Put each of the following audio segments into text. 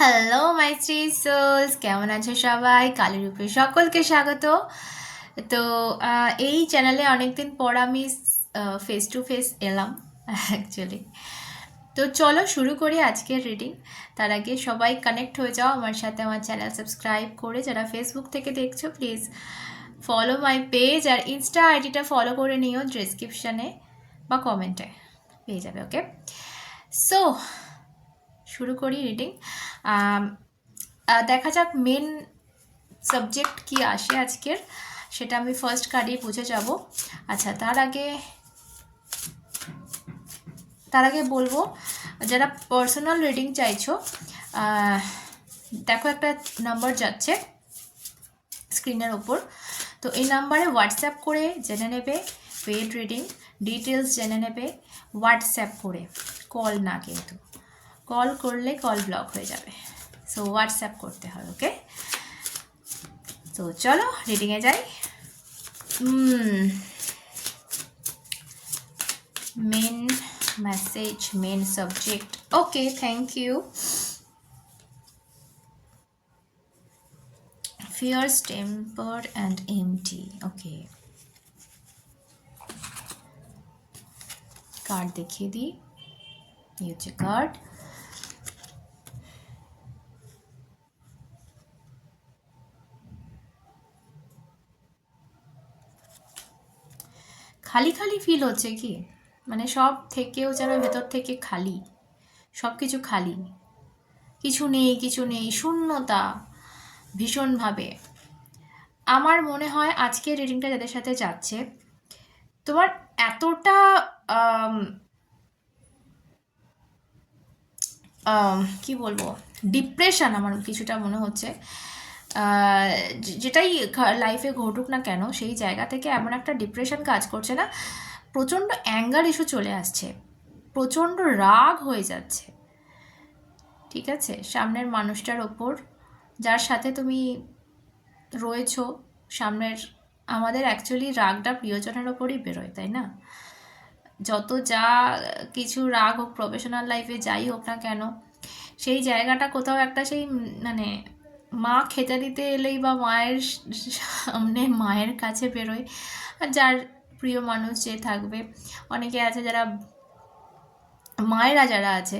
Hello my three sols কেমন আছো সবাই? কালী রূপে সকলকে স্বাগত। তো এই চ্যানেলে অনেকদিন পর আমি ফেস টু ফেস এলাম অ্যাকচুয়ালি তো চলো শুরু করি আজকের রিডিং তার আগে সবাই কানেক্ট হয়ে যাও, আমার সাথে আমার চ্যানেল সাবস্ক্রাইব করে। যারা ফেসবুক থেকে দেখছ প্লিজ ফলো মাই পেজ আর ইনস্টা আইডিটা ফলো করে নিও ডিসক্রিপশানে বা কমেন্টে পেয়ে যাবে ওকে সো শুরু করি রিডিং দেখা যাক মেন সাবজেক্ট কি আসে আজকের, সেটা আমি ফার্স্ট কার্ডেই বুঝে যাব। আচ্ছা তার আগে তার আগে বলব, যারা পার্সোনাল রিডিং চাইছো দেখো একটা নাম্বার যাচ্ছে স্ক্রিনের ওপর। তো এই নাম্বারে হোয়াটসঅ্যাপ করে জেনে নেবে পেড রিডিং ডিটেলস জেনে নেবে হোয়াটসঅ্যাপ করে কল না কিন্তু। কল করলে কল ব্লক হয়ে যাবে। সো হোয়াটসঅ্যাপ করতে হবে ওকে তো চলো রিডিংয়ে যাই। Main message main subject okay thank you fierce tempered and empty. Okay. Card দেখিয়ে দিই। এই হচ্ছে খালি খালি ফিল হচ্ছে কি? মানে সব থেকেও যেন ভেতর থেকে খালি। সব কিছু খালি। কিছু নেই কিছু নেই, শূন্যতা ভীষণভাবে। আমার মনে হয় আজকের রিডিংটা যাদের সাথে যাচ্ছে, তোমার এতটা কি বলব? ডিপ্রেশন আমার কিছুটা মনে হচ্ছে। যেটাই লাইফে ঘটুক না কেন, সেই জায়গা থেকে এমন একটা ডিপ্রেশন কাজ করছে না। প্রচণ্ড অ্যাঙ্গার ইস্যু চলে আসছে। প্রচণ্ড রাগ হয়ে যাচ্ছে। ঠিক আছে? সামনের মানুষটার ওপর, যার সাথে তুমি রয়েছো, সামনের আমাদের অ্যাকচুয়ালি রাগটা প্রিয়জনের ওপরই বেরোয়, তাই না? যত যা কিছু রাগ হোক প্রফেশনাল লাইফে যাই হোক না কেন, সেই জায়গাটা কোথাও একটা সেই মানে মা খেতে দিতে এলেই বা মায়ের সামনে মায়ের কাছে বেরোয়। যার প্রিয় মানুষ যে থাকবে, অনেকে আছে যারা মায়েরা যারা আছে,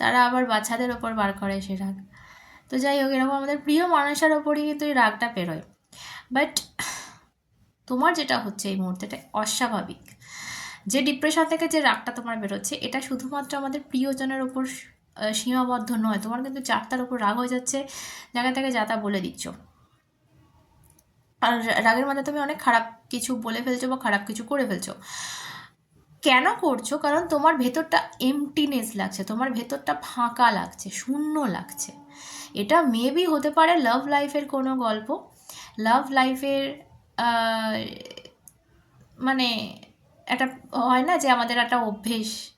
তারা আবার বাচ্চাদের ওপর বার করে সে রাগ। তো যাই হোক, এরকম আমাদের প্রিয় মানুষের ওপরই কিন্তু এই রাগটা পেরোয় বাট তোমার যেটা হচ্ছে এই মুহূর্তেটা অস্বাভাবিক। যে ডিপ্রেশন থেকে যে রাগটা তোমার বেরোচ্ছে, এটা শুধুমাত্র আমাদের প্রিয়জনের ওপর সীমাবদ্ধ নয়। তোমার কিন্তু চারটার ওপর রাগ হয়ে যাচ্ছে। জায়গা থেকে যা তা বলে দিচ্ছ। আর রাগের মধ্যে তুমি অনেক খারাপ কিছু বলে ফেলছো বা খারাপ কিছু করে ফেলছো। কেন করছ? কারণ তোমার ভেতরটা এমটিনেস লাগছে। তোমার ভেতরটা ফাঁকা লাগছে, শূন্য লাগছে। এটা মেবি হতে পারে লাভ লাইফের কোনো গল্প। লাভ লাইফের মানে একটা হয় না যে আমাদের একটা অভ্যেস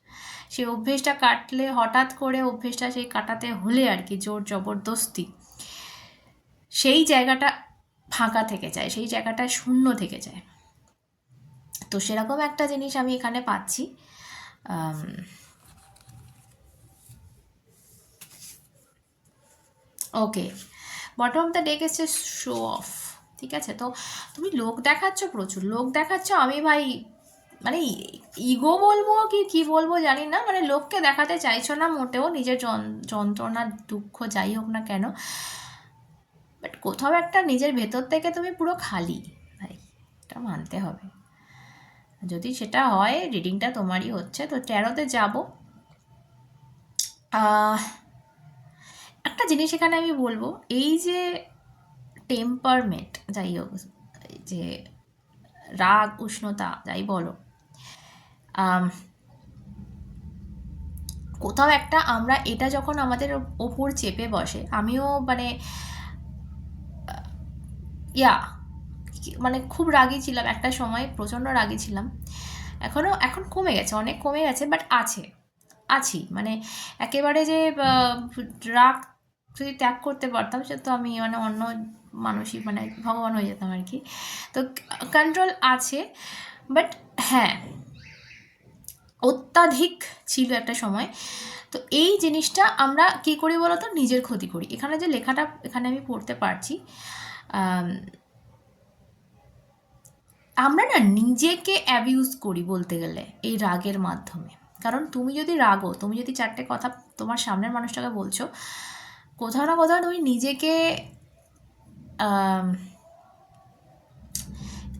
সেই অভ্যেসটা কাটলে হঠাৎ করে অভ্যেসটা সেই কাটাতে হলে আর কি জোর জবরদস্তি। সেই জায়গাটা ফাঁকা থেকে যায়, সেই জায়গাটা শূন্য থেকে যায়। তো সেরকম একটা জিনিস আমি এখানে পাচ্ছি। Okay bottom of the deck এসছে শো অফ ঠিক আছে? তো তুমি লোক দেখাচ্ছ প্রচুর, লোক দেখাচ্ছ আমি ভাই মানে ইগো বলব কি কি বলব জানি না। মানে লোককে দেখাতে চাইছো না মোটেও, নিজের যন- যন্ত্রণা, দুঃখ যাই হোক না কেন। বাট কোথাও একটা নিজের ভেতর থেকে তুমি পুরো খালি। ভাই, এটা মানতে হবে। যদি সেটা হয় রিডিংটা তোমারই হচ্ছে। তো তেরোতে যাব। একটা জিনিস এখানে আমি বলব। এই যে টেম্পারমেন্ট যাই হোক, যে রাগ, উষ্ণতা, যাই বলো। কোথাও একটা আমরা এটা যখন আমাদের ওপর চেপে বসে, আমিও মানে ইয়া মানে খুব রাগী ছিলাম, একটা সময় প্রচণ্ড রাগী ছিলাম। এখনও এখন কমে গেছে, অনেক কমে গেছে বাট আছে, আছি। মানে একেবারে যে রাগ যদি ত্যাগ করতে পারতাম, সে তো আমি মানে অন্য মানুষই মানে ভগবান হয়ে যেতাম আর কি। তো কন্ট্রোল আছে বাট হ্যাঁ অত্যাধিক ছিল একটা সময়। তো এই জিনিসটা আমরা কী করি বলতো? নিজের ক্ষতি করি। এখানে যে লেখাটা এখানে আমি পড়তে পারছি আমরা না নিজেকে অ্যাবিউজ করি বলতে গেলে এই রাগের মাধ্যমে। কারণ তুমি যদি রাগো, তুমি যদি চারটে কথা তোমার সামনের মানুষটাকে বলছো, কোথাও না কোথাও তুমি নিজেকে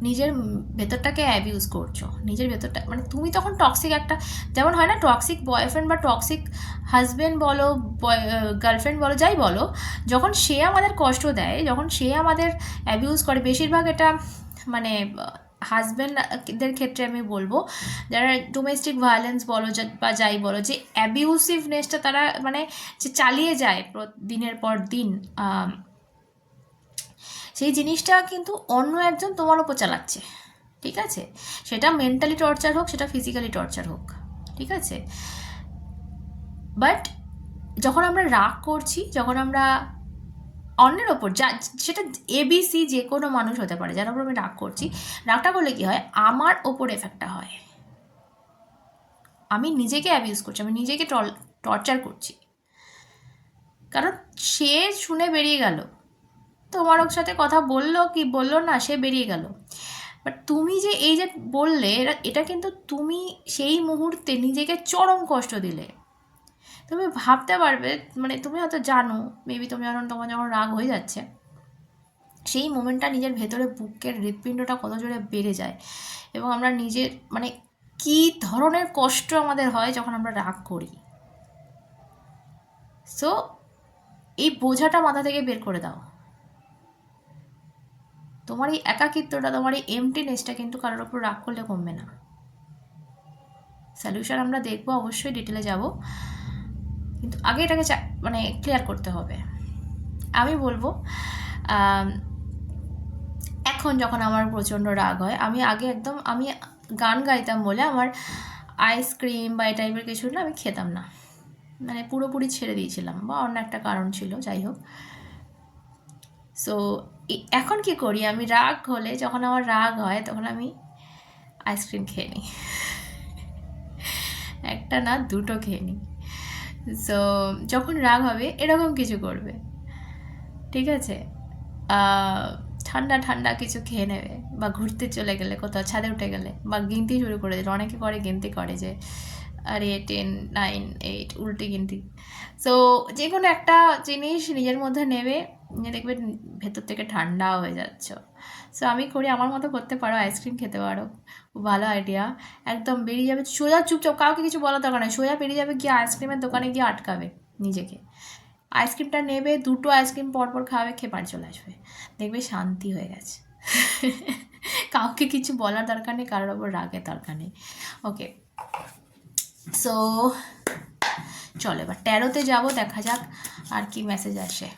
নিজের ভেতরটাকে অ্যাবিউজ করছ। নিজের ভেতরটা মানে তুমি তখন টক্সিক একটা, যেমন হয় না টক্সিক বয়ফ্রেন্ড বা টক্সিক হাজব্যান্ড বলো গার্লফ্রেন্ড বলো, যাই বলো, যখন সে আমাদের কষ্ট দেয়, যখন সে আমাদের অ্যাবিউজ করে, বেশিরভাগ এটা মানে হাজব্যান্ডদের ক্ষেত্রে আমি বলব, যারা ডোমেস্টিক ভায়োলেন্স বলো বা যাই বলো, যে অ্যাবিউসিভনেসটা তারা মানে যে চালিয়ে যায় দিনের পর দিন সেই জিনিসটা কিন্তু অন্য একজন তোমার ওপর চালাচ্ছে, ঠিক আছে? সেটা মেন্টালি টর্চার হোক, সেটা ফিজিক্যালি টর্চার হোক, ঠিক আছে? বাট যখন আমরা রাগ করছি, যখন আমরা অন্যের ওপর যা, সেটা এবিসি যে কোনো মানুষ হতে পারে, যার ওপর আমি রাগ করছি, রাগটা করলে কি হয়? আমার ওপর এফেক্টটা হয়। আমি নিজেকে অ্যাবিউজ করছি, আমি নিজেকে টর্চার করছি। কারণ সে শুনে বেরিয়ে গেল তোমার ওর সাথে কথা বলল কি বলল না, সে বেরিয়ে গেল। বাট তুমি যে এই যে বললে এটা- কিন্তু তুমি সেই মুহূর্তে নিজেকে চরম কষ্ট দিলে। তুমি ভাবতে পারবে মানে তুমি হয়তো জানো মেবি তুমি যখন, তোমার যখন রাগ হয়ে যাচ্ছে, সেই মোমেন্টটা নিজের ভেতরে বুকের হৃৎপিণ্ডটা কত জোরে বেড়ে যায়। এবং আমরা নিজের মানে কী ধরনের কষ্ট আমাদের হয় যখন আমরা রাগ করি। সো এই বোঝাটা মাথা থেকে বের করে দাও। তোমার এই একাকিত্বটা, তোমার এই এমটিনেসটা কিন্তু কারোর ওপর রাগ করলে কমবে না। সলিউশন আমরা দেখব, অবশ্যই ডিটেলে যাব। কিন্তু আগে এটাকে মানে ক্লিয়ার করতে হবে। আমি বলব এখন যখন আমার প্রচণ্ড রাগ হয়, আমি আগে একদম, আমি গান গাইতাম বলে আমার আইসক্রিম বা এই টাইপের কিছু না আমি খেতাম না। মানে পুরোপুরি ছেড়ে দিয়েছিলাম বা অন্য একটা কারণ ছিল, যাই হোক। সো এখন কি করি? আমি রাগ হলে যখন আমার রাগ হয়, তখন আমি আইসক্রিম খেয়ে নিই। একটা না, দুটো খেয়ে নিই। সো যখন রাগ হবে, এরকম কিছু করবে। ঠিক আছে? ঠান্ডা ঠান্ডা কিছু খেয়ে নেবে বা ঘুরতে চলে গেলে কোথাও, ছাদে উঠে গেলে বা গিনতি শুরু করে দিল। অনেকে করে, গিনতি করে যে, আরে টেন নাইন এইট উল্টে গিনতি। সো যে কোনো একটা জিনিস নিজের মধ্যে নেবে। নিয়ে দেখবে ভেতর থেকে ঠান্ডা হয়ে যাচ্ছ। সো আমি করি, আমার মতো করতে পারো আইসক্রিম খেতে পারো। ভালো আইডিয়া একদম বেরিয়ে যাবে, সোজা চুপচাপ, কাউকে কিছু বলার দরকার নেই। সোজা বেরিয়ে যাবে, গিয়ে আইসক্রিমের দোকানে গিয়ে আটকাবে নিজেকে। আইসক্রিমটা নেবে, দুটো আইসক্রিম পরপর খাওয়াবে খেয়ে বাড়ি চলে আসবে। দেখবে শান্তি হয়ে গেছে। কাউকে কিছু বলার দরকার নেই, কারোর ওপর রাগের দরকার নেই। ওকে সো চলো, এবার তেরোতে যাব, দেখা যাক আর কি মেসেজ আসে।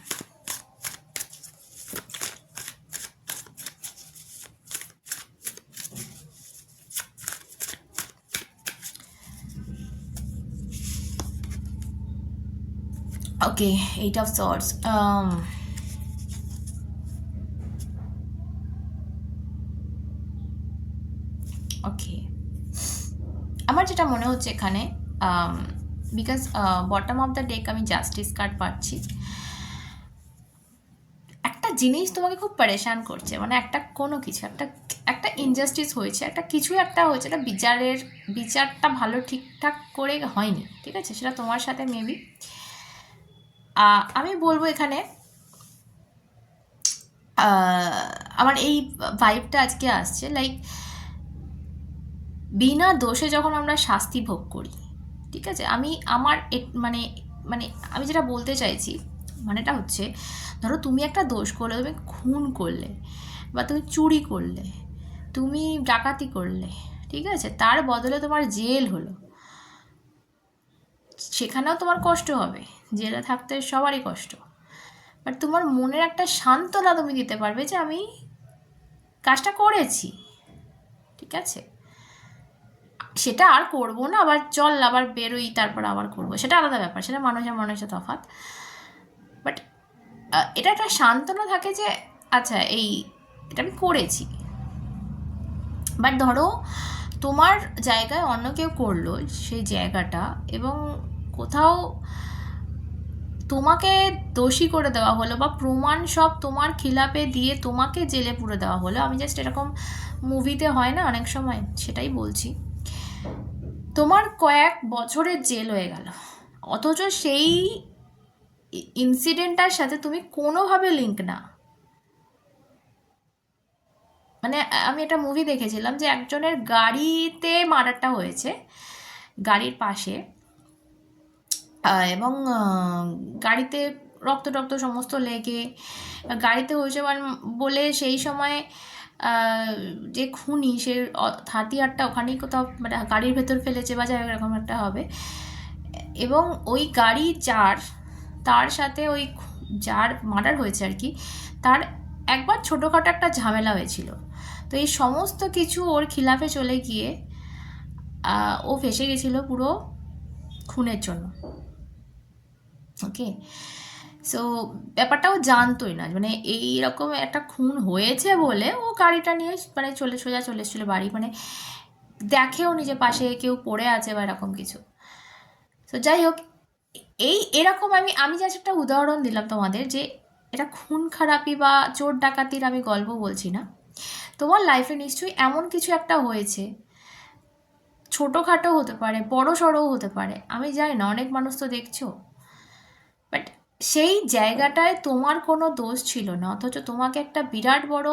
Okay eight of swords okay আমার যেটা মনে হচ্ছে এখানে because bottom of the deck আমি জাস্টিস কার্ড পাচ্ছি। একটা জিনিস তোমাকে খুব পরেশান করছে মানে একটা কোনো কিছু, একটা একটা ইনজাস্টিস হয়েছে, একটা কিছু একটা হয়েছে একটা বিচারের, বিচারটা ভালো ঠিকঠাক করে হয়নি, ঠিক আছে? সেটা তোমার সাথে মেবি আমি বলব এখানে আমার এই ভাইবটা আজকে আসছে লাইক বিনা দোষে যখন আমরা শাস্তি ভোগ করি, ঠিক আছে? আমি আমার মানে মানে আমি যেটা বলতে চাইছি, মানেটা হচ্ছে, ধরো তুমি একটা দোষ করলে, তুমি খুন করলে, বা তুমি চুরি করলে, তুমি ডাকাতি করলে, ঠিক আছে? তার বদলে তোমার জেল হলো। সেখানেও তোমার কষ্ট হবে, জেলে থাকতে সবারই কষ্ট। বাট তোমার মনের একটা সান্ত্বনা তুমি দিতে পারবে যে আমি কাজটা করেছি, ঠিক আছে? সেটা আর করব না, আবার চল, আবার বেরোই, তারপর আবার করব। সেটা আলাদা ব্যাপার, সেটা মানুষের মানুষের তফাৎ। বাট এটা একটা সান্ত্বনা থাকে যে আচ্ছা এই এটা আমি করেছি। বাট ধরো, তোমার জায়গায় অন্য কেউ করল সেই জায়গাটা এবং কোথাও তোমাকে দোষী করে দেওয়া হলো বা প্রমাণ সব তোমার খিলাপে দিয়ে তোমাকে জেলে পুরে দেওয়া হলো, আমি জাস্ট এরকম মুভিতে হয় না অনেক সময়, সেটাই বলছি। তোমার কয়েক বছরের জেল হয়ে গেল, অথচ সেই ইনসিডেন্টটার সাথে তুমি কোনোভাবে লিঙ্ক না। মানে আমি একটা মুভি দেখেছিলাম যে একজনের গাড়িতে মার্ডারটা হয়েছে, গাড়ির পাশে। এবং গাড়িতে রক্ত টক্ত সমস্ত লেগে, গাড়িতে হয়েছে বলে সেই সময় যে খুনি সে হাতিয়ারটা ওখানেই কোথাও মানে গাড়ির ভেতর ফেলেছে বা যাই এরকম একটা হবে। এবং ওই গাড়ি যার, তার সাথে ওই যার মার্ডার হয়েছে আর কি, তার একবার ছোটোখাটো একটা ঝামেলা হয়েছিল। তো এই সমস্ত কিছু ওর খিলাফে চলে গিয়ে ও ফেসে গেছিল পুরো খুনের জন্য। ওকে সো ব্যাপারটাও জানতোই না। মানে এই রকম একটা খুন হয়েছে বলে ও গাড়িটা নিয়ে মানে চলে সোজা চলে এসেছিল বাড়ি। মানে দেখেও নিজে পাশে কেউ পড়ে আছে বা এরকম কিছু। তো যাই হোক, এই এরকম আমি আমি জাস্ট একটা উদাহরণ দিলাম তোমাদের যে এটা খুন খারাপি বা চোর ডাকাতির আমি গল্প বলছি না। তোমার লাইফে নিশ্চয়ই এমন কিছু একটা হয়েছে। ছোটোখাটো হতে পারে বড় সড়ও হতে পারে। আমি জানি না, অনেক মানুষ তো দেখছ। সেই জায়গাটায় তোমার কোনো দোষ ছিল না, অথচ তোমাকে একটা বিরাট বড়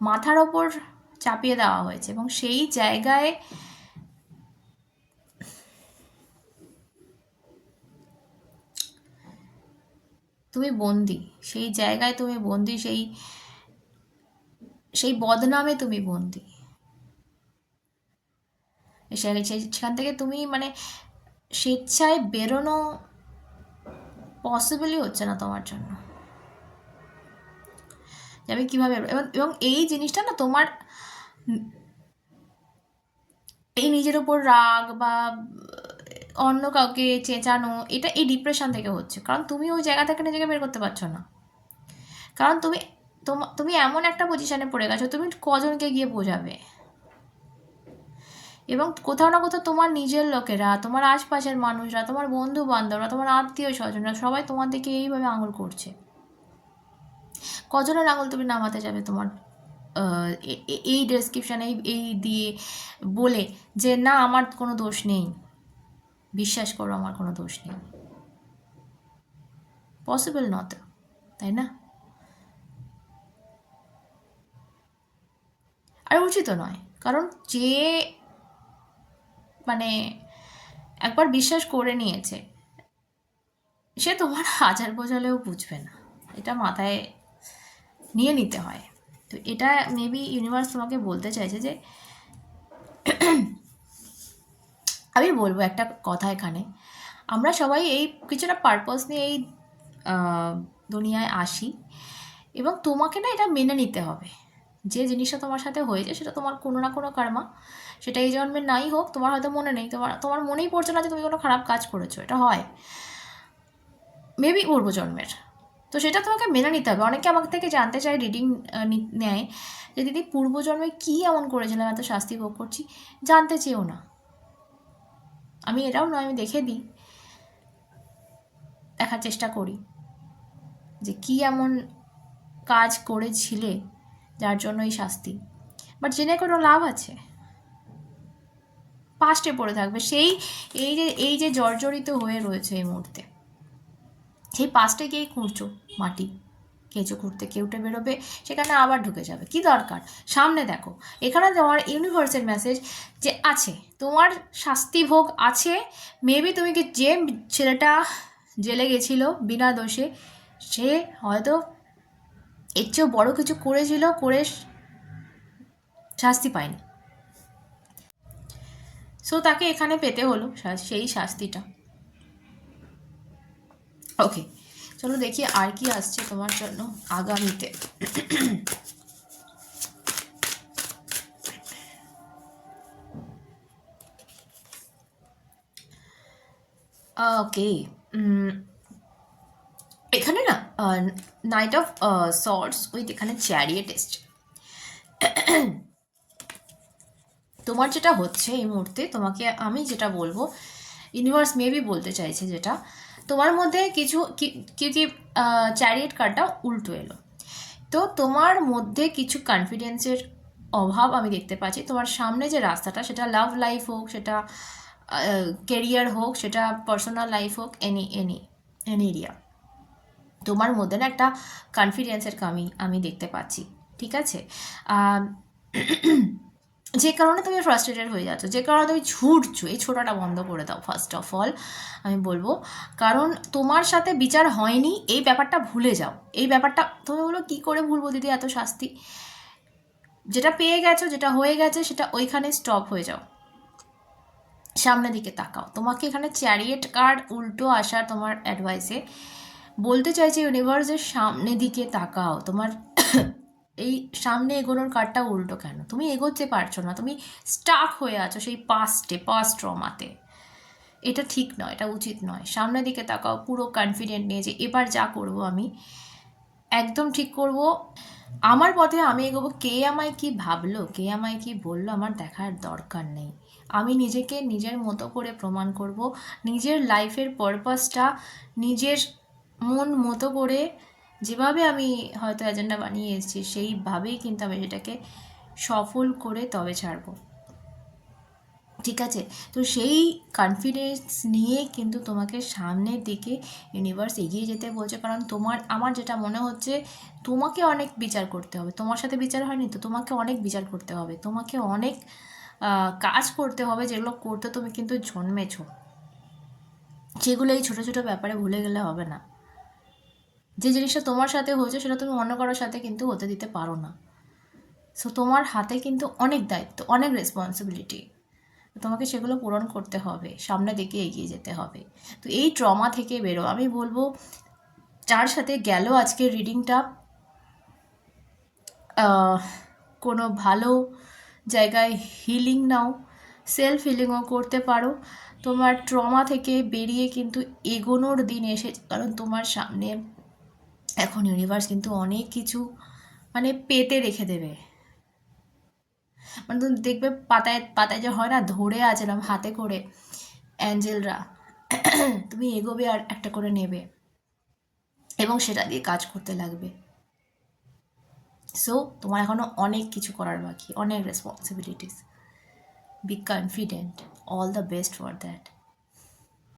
মাথার ওপর চাপিয়ে দেওয়া হয়েছে এবং সেই জায়গায় তুমি বন্দি, সেই জায়গায় তুমি বন্দি, সেই সেই বদনামে তুমি বন্দি। সেখান থেকে তুমি মানে স্বেচ্ছায় বেরোনো পসিবলই হচ্ছে না তোমার জন্য। আমি কীভাবে এবং এই জিনিসটা না তোমার এই নিজের ওপর রাগ বা অন্য কাউকে চেঁচানো, এটা এই ডিপ্রেশন থেকে হচ্ছে। কারণ তুমি ওই জায়গা থেকে নিজেকে বের করতে পারছ না। কারণ তোমা- তুমি এমন একটা পজিশনে পড়ে গেছো, তুমি কজনকে গিয়ে বোঝাবে? এবং কোথাও না কোথাও তোমার নিজের লোকেরা, তোমার আশপাশের মানুষরা, তোমার বন্ধু বান্ধবরা তোমার আত্মীয় স্বজনরা সবাই তোমার দিকে এইভাবে আঙুল করছে। কজনের আঙুল তুমি নামাতে যাবে তোমার এই ডেসক্রিপশান এই এই দিয়ে বলে যে, না, আমার কোনো দোষ নেই। বিশ্বাস করো, আমার কোনো দোষ নেই। পসিবল নট তাই না? আর উচিত নয়, কারণ যে মানে একবার বিশ্বাস করে নিয়েছে, সে তোমার হাজার বোঝালেও বুঝবে না। এটা মাথায় নিয়ে নিতে হয়। তো এটা মেবি ইউনিভার্স তোমাকে বলতে চাইছে যে, আমি বলব একটা কথা এখানে। আমরা সবাই এই কিছুটা পারপাস নিয়ে এই দুনিয়ায় আসি এবং তোমাকে না এটা মেনে নিতে হবে। যে জিনিসটা তোমার সাথে হয়েছে সেটা তোমার কোনো না কোনো কর্মা সেটা এই জন্মে নাই হোক, তোমার হয়তো মনে নেই। তোমার তোমার মনেই পড়ছে না যে তুমি কোনো খারাপ কাজ করেছ, এটা হয়। মেবি পূর্বজন্মের তো সেটা তোমাকে মেনে নিতে হবে। অনেকে আমাকে থেকে জানতে চায় রিডিং নেয় যে, দিদি পূর্বজন্মে কী এমন করেছিলাম? এত শাস্তি ভোগ করছি। জানতে চেয়েও না। আমি এটাও নয়, আমি দেখে দিই। দেখার চেষ্টা করি যে কী এমন কাজ করেছিলে যার জন্য এই শাস্তি। বাট জেনে কোনো লাভ আছে? পাস্টে পড়ে থাকবে। সেই, এই যে এই যে জর্জরিত হয়ে রয়েছে এই মুহূর্তে। সেই পাস্টে গিয়েই খুঁড়ছো মাটি। কেঁচো খুঁড়তে কেউটে বেরোবে, সেখানে আবার ঢুকে যাবে। কি দরকার? সামনে দেখো। এখানে তোমার ইউনিভার্সের মেসেজ যে আছে, তোমার শাস্তি ভোগ আছে। মেবি তুমি কি যে ছেলেটা জেলে গেছিল বিনা দোষে, সে হয়তো এর চেয়েও বড় কিছু করেছিল, করে শাস্তি পায়নি। সো তাকে এখানে পেতে হলো সেই শাস্তিটা। ওকে চলো দেখি আর কি আসছে তোমার জন্য আগামীতে। Okay knight of swords with এখানে চ্যারিয়েট এসছে। তোমার যেটা হচ্ছে এই মুহূর্তে, তোমাকে আমি যেটা বলব ইউনিভার্স মেবি বলতে চাইছে যেটা, তোমার মধ্যে কিছু, কি- কি চ্যারিয়েট কার্ডটা উল্টো এলো। তো তোমার মধ্যে কিছু কনফিডেন্সের অভাব আমি দেখতে পাচ্ছি। তোমার সামনে যে রাস্তাটা, সেটা লাভ লাইফ হোক, সেটা কেরিয়ার হোক, সেটা পার্সোনাল লাইফ হোক এনি এনি এনি এরিয়া তোমার মধ্যে না একটা কনফিডেন্সের কামি আমি দেখতে পাচ্ছি, ঠিক আছে? যে কারণে তুমি ফ্রাস্ট্রেটেড হয়ে যাচ্ছ, যে কারণে তুমি ছুটছো এই ছোটাটা বন্ধ করে দাও ফার্স্ট অফ অল আমি বলব। কারণ তোমার সাথে বিচার হয়নি, এই ব্যাপারটা ভুলে যাও। এই ব্যাপারটা, তুমি বলো কী করে ভুলবো দিদি এত শাস্তি? যেটা পেয়ে গেছো, যেটা হয়ে গেছে, সেটা ওইখানে স্টপ হয়ে যাও। সামনের দিকে তাকাও। তোমাকে এখানে চ্যারিয়েট কার্ড উল্টো আসা তোমার অ্যাডভাইসে বলতে চাইছে ইউনিভার্সের সামনে দিকে তাকাও। তোমার এই সামনে এগোনোর কার্ডটা উল্টো কেন? তুমি এগোতে পারছ না, তুমি স্টাক হয়ে আছো সেই পাস্টে পাস্ট ট্রমাতে এটা ঠিক নয়, এটা উচিত নয়। সামনের দিকে তাকাও, পুরো কনফিডেন্ট নিয়ে যে এবার যা করব আমি, একদম ঠিক করব। আমার পথে আমি এগোবো, কে আমায় কি ভাবলো, কে আমায় কি বলল, আমার দেখার দরকার নেই। আমি নিজেকে নিজের মতো করে প্রমাণ করব, নিজের লাইফের পারপাসটা নিজের মন মতো করে যেভাবে আমি হয়তো এজেন্ডা বানিয়ে এসেছি, সেইভাবেই কিন্তু আমি সেটাকে সফল করে তবে ছাড়বো। ঠিক আছে? তো সেই কনফিডেন্স নিয়ে কিন্তু তোমাকে সামনের দিকে ইউনিভার্স এগিয়ে যেতে বলছে। কারণ তোমার, আমার যেটা মনে হচ্ছে, তোমাকে অনেক বিচার করতে হবে। তোমার সাথে বিচার হয়নি তো তোমাকে অনেক বিচার করতে হবে। তোমাকে অনেক কাজ করতে হবে যেগুলো করতে তুমি কিন্তু জন্মেছো। সেগুলো এই ছোটো ছোটো ব্যাপারে ভুলে গেলে হবে না। যে জিনিসটা তোমার সাথে হয়েছে সেটা তুমি অন্য কারোর সাথে কিন্তু হতে দিতে পারো না। সো তোমার হাতে কিন্তু অনেক দায়িত্ব, অনেক রেসপন্সিবিলিটি তোমাকে সেগুলো পূরণ করতে হবে সামনের দিকে এগিয়ে যেতে হবে। তো এই ট্রমা থেকে বেরো। আমি বলব, যার সাথে গেল আজকের রিডিংটা কোনো ভালো জায়গায় হিলিং নাও সেলফ হিলিংও করতে পারো। তোমার ট্রমা থেকে বেরিয়ে কিন্তু এগোনোর দিন এসে কারণ তোমার সামনে এখন ইউনিভার্স কিন্তু অনেক কিছু মানে পেতে রেখে দেবে। মানে তুমি দেখবে পাতায় পাতায় যে হয় না, ধরে আছে এরম হাতে করে অ্যাঞ্জেলরা, তুমি এগোবে আর একটা করে নেবে এবং সেটা দিয়ে কাজ করতে লাগবে। সো তোমার এখনও অনেক কিছু করার বাকি, অনেক responsibilities be confident all the best for that